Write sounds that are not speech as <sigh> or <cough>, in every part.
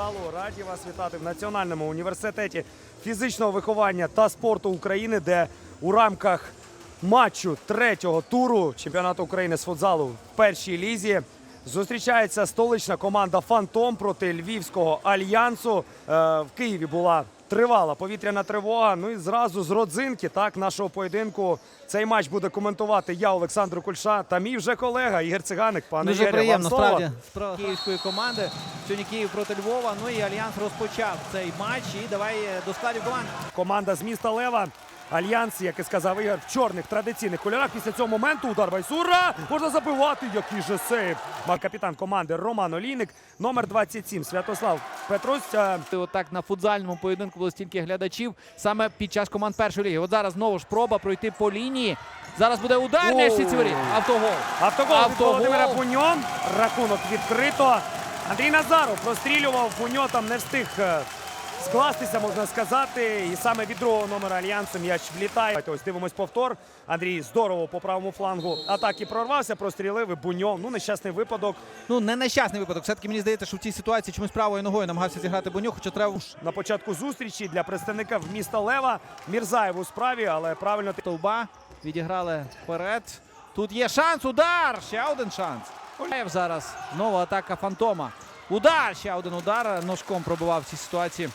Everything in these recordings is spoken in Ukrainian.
футзалу, раді вас вітати в Національному університеті фізичного виховання та спорту України, де у рамках матчу третього туру чемпіонату України з футзалу в першій лізі зустрічається столична команда Фантом проти Львівського альянсу. Е, В Києві була тривала повітряна тривога. Ну і зразу з родзинки так нашого поєдинку цей матч буде коментувати я, Олександр Кульша, та мій вже колега Ігор Циганик. Пане Дуже Ігорю, приємно, вам справді, справа київської команди. Сьогодні Київ проти Львова. Ну і Альянс розпочав цей матч. І давай е, до складів команд. Команда з міста Лева. Альянс, як і сказав Ігор, в чорних традиційних кольорах. Після цього моменту удар Байсура можна забивати. Який же сейв. Капітан команди Роман Олійник, номер 27 Святослав Петрусь. Е, Отак на футзальному поєдинку було стільки глядачів саме під час команд першої ліги. От зараз знову ж проба пройти по лінії. Зараз буде удар Оу. воріт. Автогол. Автогол від Автогол. Володимира Буньо. Рахунок відкрито. Андрій Назаров прострілював. Буньо там не встиг е, скластися, можна сказати. І саме від другого номера альянсу м'яч влітає. Ось дивимось повтор. Андрій здорово по правому флангу атаки прорвався, прострілив і Буньо. Ну, нещасний випадок. Ну не нещасний випадок. Все-таки мені здається, що в цій ситуації чомусь правою ногою намагався зіграти Бонюк, хоча треба На початку зустрічі для представника міста Лева Мірзаєв у справі, але правильно Стовба відіграли вперед. Тут є шанс. Удар. Ще один шанс. Зараз. Нова атака фантома. Удар. Ще один удар. Ножком пробивав в цій ситуації.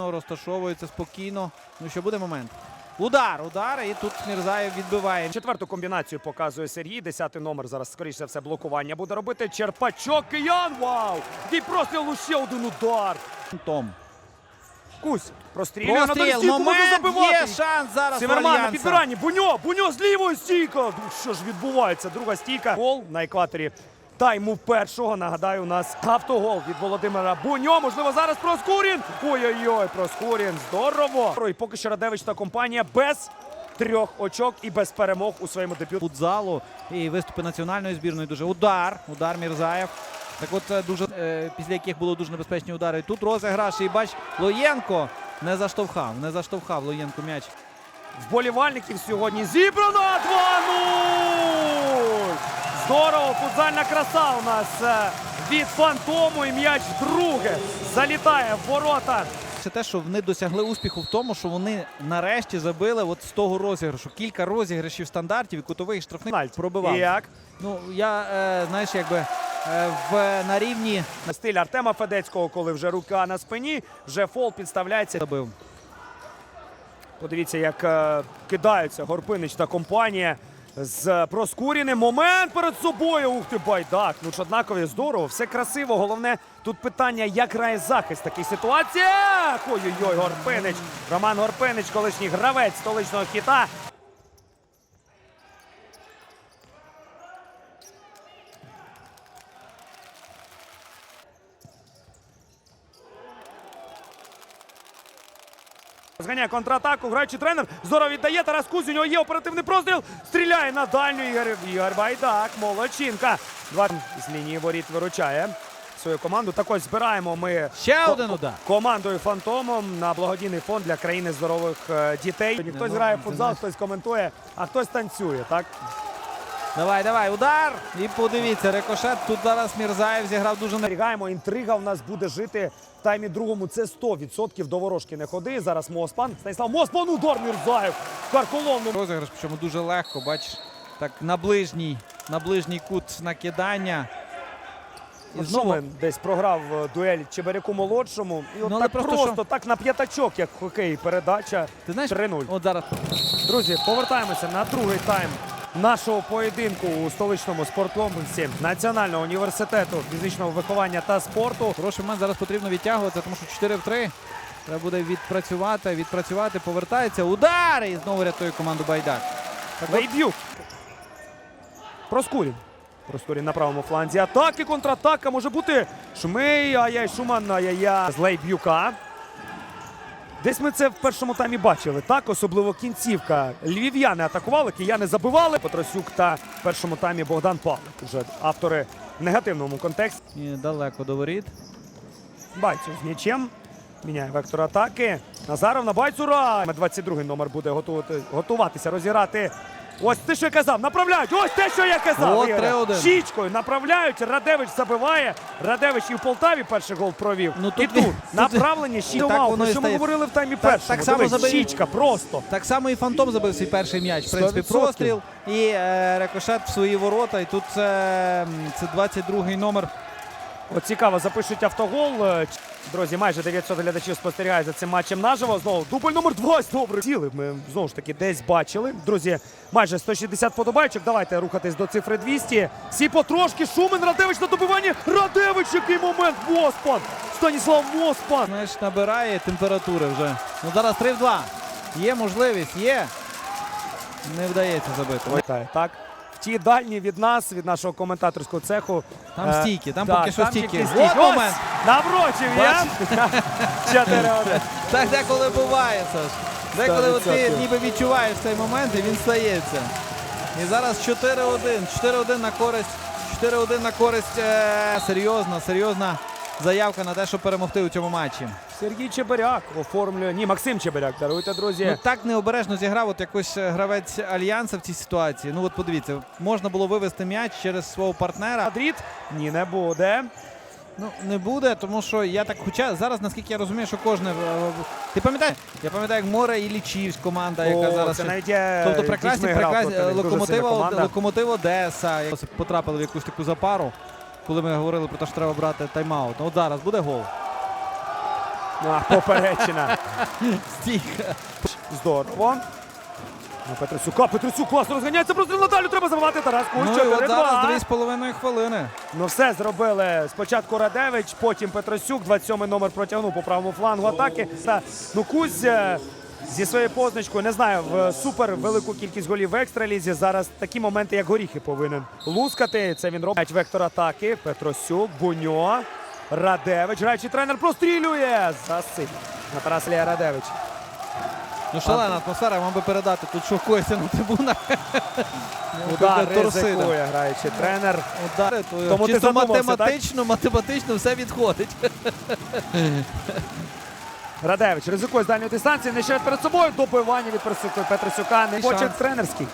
Ну, Розташовується спокійно. Ну що буде момент? Удар, удар. І тут Мірзаєв відбиває. Четверту комбінацію показує Сергій. Десятий номер зараз, скоріше за все, блокування буде робити. Черпачок киян. Вау! Дій прострілу ще один удар. Том. Кусь прострілює на Простріл. Момент. забивати. Є шанс зараз. Сіверман на підбиранні. Буньо, Буньо з лівої стійка. Ну, Що ж відбувається? Друга стійка. Гол на екваторі тайму першого. Нагадаю, у нас автогол від Володимира Буньо. Можливо, зараз Проскурін. Ой-ой-ой, Проскурін. Здорово. І поки що Радевич та компанія без трьох очок і без перемог у своєму дебюті. футзалу і виступи національної збірної. Дуже удар. Удар Мірзаєв. Так от е, дуже е, після яких було дуже небезпечні удари. Тут розіграш. І бач, Лоєнко не заштовхав. Не заштовхав Лоєнко м'яч. Вболівальників сьогодні зібрано 2-0! Здорово, краса у нас е, від фантому і м'яч вдруге залітає в ворота. Це те, що вони досягли успіху в тому, що вони нарешті забили от з того розіграшу. Кілька розіграшів стандартів і кутових штрафних Пенальті. пробивав. Як? Ну я е, знаєш, якби е, в на рівні Стиль Артема Федецького, коли вже рука на спині, вже фол підставляється. забив. Подивіться, як е, кидаються Горпинич та компанія з Проскуріним. Момент перед собою. Ух ти, байдак. Ну однакові здорово, все красиво. Головне тут питання, як грає захист в такій ситуації. Ой-ой-ой, Горпинич. Роман Горпинич, колишній гравець столичного хіта. Зганяє контратаку, граючий тренер. Здорово віддає. Тарас Кузь, у нього є оперативний простріл. Стріляє на дальню Ігор, Ігор Байдак. Молодчинка. Два з лінії воріт виручає свою команду. Так ось збираємо ми Ще ко- один удар. командою Фантомом на благодійний фонд для країни здорових е, дітей. Хтось грає в футзал, хтось коментує, а хтось танцює. Так Давай, давай, удар! І подивіться, рикошет. Тут зараз Мірзаєв зіграв дуже Зберігаємо, інтрига в нас буде жити в таймі другому. Це 100% до ворожки не ходи. Зараз Моспан. Станіслав Моспан, удар Мірзаєв. Карколомну. розіграш, причому дуже легко. Бачиш, так на ближній, на ближній кут накидання. І знову десь програв е, дуель Чебиряку молодшому. І от Ну, так просто просто, що- так на п'ятачок, як в хокеї, передача ти знаєш, 3-0. от зараз Друзі, повертаємося на другий тайм нашого поєдинку у столичному спорткомплексі Національного університету фізичного виховання та спорту. хороший момент зараз потрібно відтягуватися, тому що 4 в 3. Треба буде відпрацювати, відпрацювати, повертається. Удар! І знову рятує команду Байдак. Лейб'юк. Проскурін. Проскурін на правому фланзі. Атаки, контратака може бути. Шмей, ай-яй, Шуман, ай-яй, з Лейб'юка. Десь ми це в першому таймі бачили. Так, особливо кінцівка. Львів'яни атакували, кияни забивали. Петросюк та в першому таймі Богдан Павлик. Уже автори в негативному контексті. і далеко до воріт. Байцю з м'ячем. Міняє вектор атаки. Назаров на Байцура. 22-й номер буде готувати, готуватися розіграти Ось те, що я казав, направляють. Ось те, що я казав. От 3-1. Щічкою направляють. Радевич забиває. Радевич і в Полтаві перший гол провів. Ну, і тут тут він- направлення Так воно Про і що ми стає. говорили в таймі Так- першому. так само Дивись, забив- щічка просто. Так само і Фантом забив свій перший м'яч. В принципі, 100%. простріл і е, рикошет в свої ворота. І тут це, м, це 22-й номер. От цікаво, запишуть автогол. Е, Друзі, майже 900 глядачів спостерігають за цим матчем наживо. Знову дубль номер 2. Добре. Ціли ми знову ж таки десь бачили. Друзі, майже 160 подобайчик. Давайте рухатись до цифри 200. Всі потрошки. Шумен Радевич на добиванні. Радевич, який момент. Моспан. Станіслав Моспан. Знаєш, набирає температури вже. Ну зараз 3 в 2. Є можливість, є. Не вдається забити. Ой, так, ті дальні від нас, від нашого коментаторського цеху. Там Е, стійки, там так, поки що там стійки. тільки От стійки. момент. Ось, наврочив я. 4-1. Так деколи буває, Саш. Деколи от ти ніби відчуваєш цей момент і він стається. І зараз 4-1. 4-1 на користь. 4-1 на користь. Е, серйозна, серйозна заявка на те, щоб перемогти у цьому матчі. Сергій Чебиряк оформлює. Ні, Максим Чебиряк, даруйте, друзі. Ну так необережно зіграв от якось е, гравець Альянса в цій ситуації. Ну от подивіться, можна було вивести м'яч через свого партнера. Мадрид? Ні, не буде. Ну не буде, тому що я так, хоча зараз, наскільки я розумію, що кожне. е, Ти пам'ятаєш? Я пам'ятаю, як Море і Лічівськ команда, яка О, зараз. це навіть є Тобто прекрасні, грав прекрасні них. Дуже локомотива, команда. локомотив Одеса. як Потрапили в якусь таку запару, коли ми говорили про те, що треба брати тайм-аут. Ну, от зараз буде гол. А, поперечина. <laughs> Стійка. Здорово. Ну, Петросюка, Петросюк класно розганяється, просто Наталю треба забивати Тарас Куль. Ну і от 4-2. зараз 2,5 хвилини. Ну все зробили. Спочатку Радевич, потім Петросюк, 27-й номер протягнув по правому флангу атаки. Та, ну Кузь е, зі своєю позначкою, не знаю, в супер велику кількість голів в екстралізі. Зараз такі моменти, як горіхи, повинен лускати. Це він робить вектор атаки. Петросюк, Буньо, Радевич. Граючий тренер прострілює. Засип. На Тарас Лія Радевич. Ну шалена атмосфера, вам би передати. Тут шокується на трибунах. Удар Торсида. ризикує граючий тренер. Удари, то Тому ти чисто задумався, так? математично, математично все відходить. Радевич ризикує з дальньої дистанції, не ще перед собою добивання від Петросюка. Не шанс. тренерський.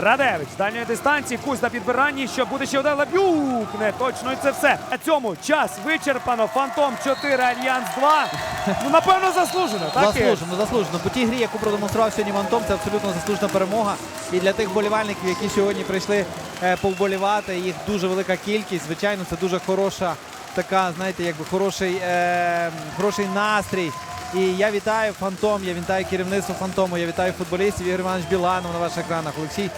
Радевич дальньої дистанції, кусь на підбиранні, що буде ще один Лабюк. Не точно і це все. На цьому час вичерпано. Фантом 4, Альянс 2. Ну, напевно, заслужено. Так? Заслужено, заслужено. По тій грі, яку продемонстрував сьогодні Вантом, це абсолютно заслужена перемога. І для тих болівальників, які сьогодні прийшли е, повболівати, їх дуже велика кількість. Звичайно, це дуже хороша така, знаєте, якби хороший, е, хороший настрій. І я вітаю Фантом, я вітаю керівництво Фантому, я вітаю футболістів Ігор Іванович Біланов на ваших екранах. Олексій.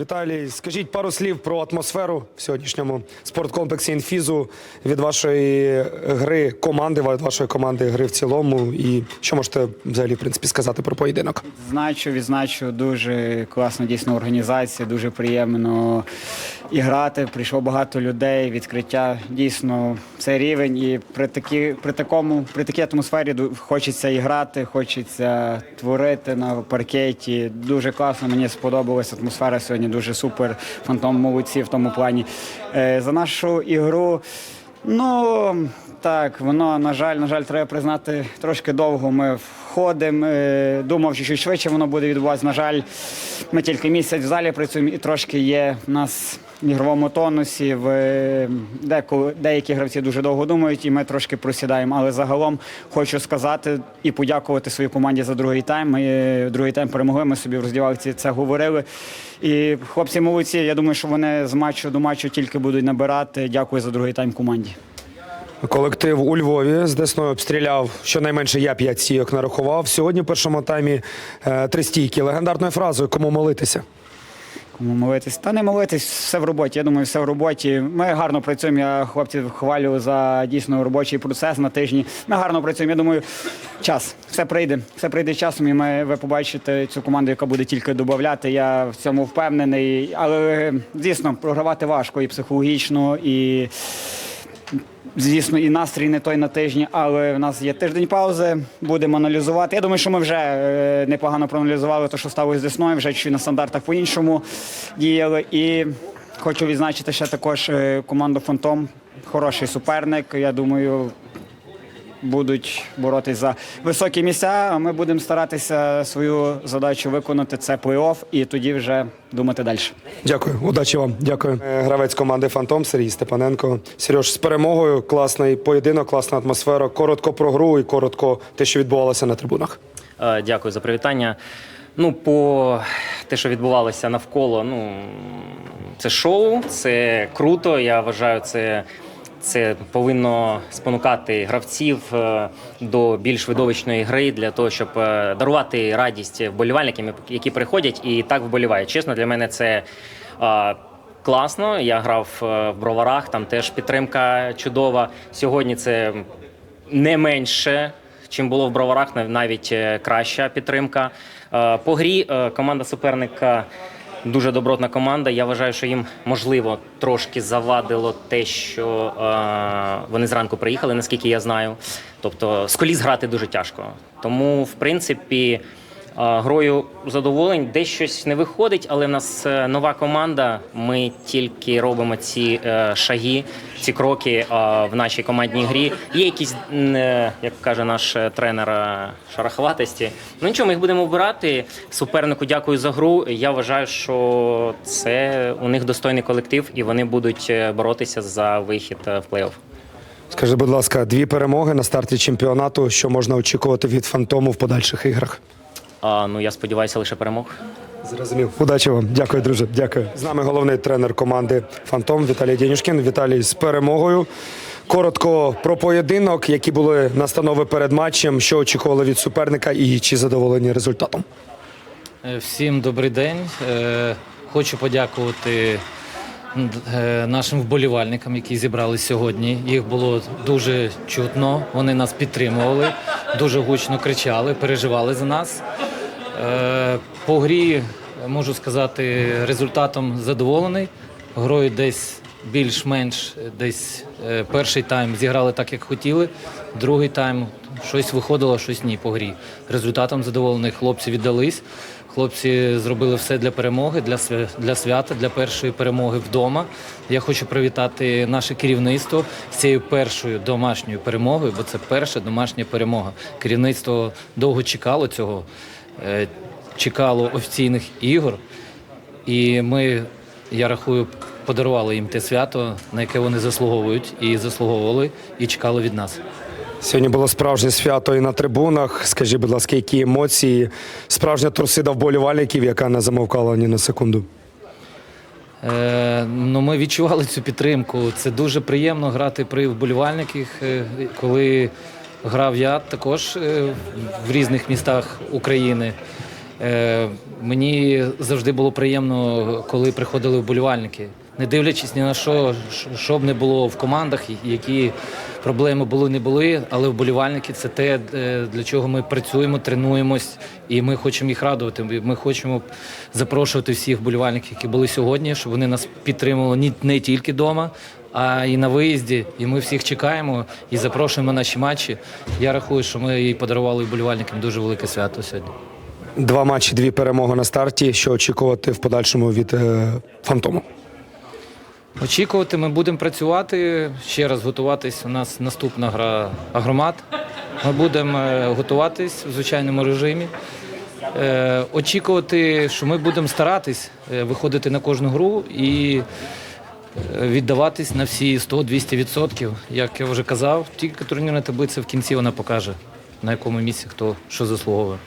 Віталій, скажіть пару слів про атмосферу в сьогоднішньому спорткомплексі інфізу від вашої гри команди, від вашої команди гри в цілому. І що можете взагалі в принципі сказати про поєдинок? Значу, відзначу дуже класна дійсно організація, дуже приємно і грати. Прийшло багато людей, відкриття. Дійсно, це рівень. І при такі, при такому, при такій атмосфері хочеться і грати, хочеться творити на паркеті. Дуже класно. Мені сподобалась атмосфера сьогодні. Дуже супер. Фантом молодці в тому плані. Е, За нашу ігру. Ну так, воно на жаль, на жаль, треба признати трошки довго. Ми входимо. е, Думав, що швидше воно буде відбуватися. На жаль, ми тільки місяць в залі працюємо і трошки є в нас ігровому тонусі. В е, деколи деякі гравці дуже довго думають, і ми трошки просідаємо. Але загалом хочу сказати і подякувати своїй команді за другий тайм. Ми е, другий тайм перемогли. Ми собі в роздівалці це говорили. І хлопці молодці. Я думаю, що вони з матчу до матчу тільки будуть набирати. Дякую за другий тайм команді. Колектив у Львові з Десною обстріляв щонайменше я п'ять стійок нарахував. Сьогодні в першому таймі е, три стійки. Легендарною фразою кому молитися. Кому молитись? Та не молитись, все в роботі. Я думаю, все в роботі. Ми гарно працюємо. Я хлопців хвалю за дійсно робочий процес на тижні. Ми гарно працюємо. Я думаю, час. Все прийде. Все прийде часом, і ми ви побачите цю команду, яка буде тільки додати. Я в цьому впевнений. Але звісно, програвати важко і психологічно, і. Звісно, і настрій не той на тижні, але в нас є тиждень паузи. Будемо аналізувати. Я думаю, що ми вже е, непогано проаналізували те, що сталося з Десною, вже чи на стандартах по-іншому діяли. І хочу відзначити ще також е, команду Фантом. Хороший суперник. Я думаю, будуть боротись за високі місця. А ми будемо старатися свою задачу виконати. Це плей-офф, і тоді вже думати далі. Дякую, удачі вам. Дякую. Е, Гравець команди Фантом Сергій Степаненко. Сереж, з перемогою, класний поєдинок, класна атмосфера. Коротко про гру і коротко те, що відбувалося на трибунах. Е, Дякую за привітання. Ну, по те, що відбувалося навколо, ну це шоу, це круто. Я вважаю, це, це повинно спонукати гравців е, до більш видовищної гри для того, щоб е, дарувати радість вболівальникам, які приходять і так вболівають. Чесно, для мене це. Класно, я грав е, в броварах, там теж підтримка чудова. Сьогодні це не менше, чим було в броварах, нав- навіть краща підтримка. По грі команда суперника дуже добротна команда. Я вважаю, що їм можливо трошки завадило те, що е, вони зранку приїхали, наскільки я знаю. Тобто з коліс грати дуже тяжко. Тому, в принципі. Грою задоволень, десь щось не виходить, але в нас е, нова команда. Ми тільки робимо ці е, шаги, ці кроки в нашій командній грі. Є якісь, е, як каже наш тренер, шараховатості. Ну нічого, ми їх будемо вбирати. Супернику дякую за гру. Я вважаю, що це у них достойний колектив, і вони будуть боротися за вихід в плей-офф. Скажи, будь ласка, дві перемоги на старті чемпіонату. Що можна очікувати від фантому в подальших іграх? А, ну я сподіваюся, лише перемог. Зрозумів. Удачі вам. Дякую, друже. Дякую. З нами головний тренер команди Фантом Віталій Дєнюшкін. Віталій з перемогою. Коротко про поєдинок, які були настанови перед матчем, що очікували від суперника і чи задоволені результатом. Е, Всім добрий день. Е, Хочу подякувати е, нашим вболівальникам, які зібрались сьогодні. Їх було дуже чутно. Вони нас підтримували, дуже гучно кричали, переживали за нас. Е, По грі можу сказати, результатом задоволений. Грою десь більш-менш десь е, перший тайм зіграли так, як хотіли. Другий тайм щось виходило, щось ні по грі. Результатом задоволений. Хлопці віддались. Хлопці зробили все для перемоги, для для свята, для першої перемоги вдома. Я хочу привітати наше керівництво з цією першою домашньою перемогою, бо це перша домашня перемога. Керівництво довго чекало цього, чекало офіційних ігор. І ми, я рахую, подарували їм те свято, на яке вони заслуговують, і заслуговували, і чекали від нас. Сьогодні було справжнє свято і на трибунах. Скажи, будь ласка, які емоції, справжня трусида вболівальників, яка не замовкала ні на секунду. Е, ну, ми відчували цю підтримку. Це дуже приємно грати при вболівальниках. Е, Коли грав я також е, в різних містах України. Е, мені завжди було приємно, коли приходили вболівальники. Не дивлячись ні на що, що- б не було в командах, які проблеми були, не були, але вболівальники це те, е, для чого ми працюємо, тренуємось, і ми хочемо їх радувати. Ми- хочемо запрошувати всіх вболівальників, які були сьогодні, щоб вони нас підтримували не тільки вдома, а і на виїзді. І ми всіх чекаємо і запрошуємо на наші матчі. Я рахую, що ми і подарували вболівальникам дуже велике свято сьогодні. Два матчі, дві перемоги на старті. Що очікувати в подальшому від е, фантому? Очікувати ми будемо працювати, ще раз готуватись. У нас наступна гра агромат. Ми будемо е, готуватись в звичайному режимі. Е, очікувати, що ми будемо старатись е, виходити на кожну гру і віддаватись на всі 100-200%. Як я вже казав, тільки турнірна таблиця в кінці вона покаже, на якому місці хто що заслуговує.